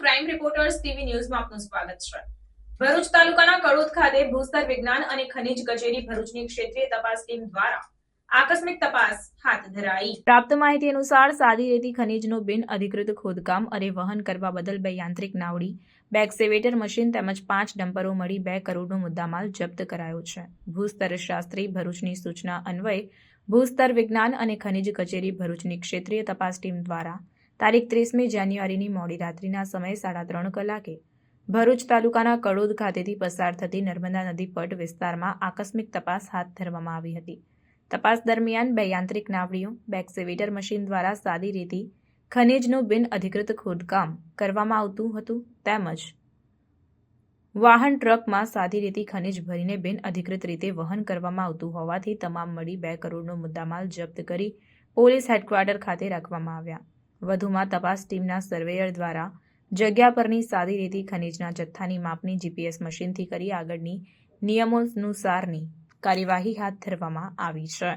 Reporters TV ન્યૂઝમાં આપનું સ્વાગત છે. ભરૂચ તાલુકાના કડોદ ખાતે ભૂસ્તર વિજ્ઞાન અને ખનિજ કચેરી ભરૂચની ક્ષેત્રીય તપાસ ટીમ દ્વારા આકસ્મિક તપાસ હાથ ધરાઈ. પ્રાપ્ત માહિતી અનુસાર સાદી રેતી ખનિજનું બિન અધિકૃત ખોદકામ અને વહન કરવા બદલ બે યાંત્રિક નાવડી, બે એક્સેવેટર મશીન તેમજ પાંચ ડમ્પરો મળી બે કરોડનો મુદ્દામાલ જપ્ત કરાયો છે. ભૂસ્તર શાસ્ત્રી ભરૂચની સૂચના અન્વયે ભૂસ્તર વિજ્ઞાન અને ખનિજ કચેરી ભરૂચની ક્ષેત્રીય તપાસ ટીમ દ્વારા તારીખ ત્રીસમી જાન્યુઆરીની મોડી રાત્રિના સમયે સાડા ત્રણ કલાકે ભરૂચ તાલુકાના કડોદ ખાતેથી પસાર થતી નર્મદા નદી પટ વિસ્તારમાં આકસ્મિક તપાસ હાથ ધરવામાં આવી હતી. તપાસ દરમિયાન બે યાંત્રિક નાવડીઓ, બે એક્સેવેટર મશીન દ્વારા સાદી રીતે ખનિજનું બિન અધિકૃત ખોદકામ કરવામાં આવતું હતું તેમજ વાહન ટ્રકમાં સાદી રેતી ખનિજ ભરીને બિન અધિકૃત રીતે વહન કરવામાં આવતું હોવાથી તમામ મળી બે કરોડનો મુદ્દામાલ જપ્ત કરી પોલીસ હેડક્વાર્ટર ખાતે રાખવામાં આવ્યા. વધુમાં તપાસ ટીમના સર્વેયર દ્વારા જગ્યા પરની સાદી રેતી ખનિજના જથ્થાની માપણી જીપીએસ મશીનથી કરી આગળની નિયમોનુસારની કાર્યવાહી હાથ ધરવામાં આવી છે.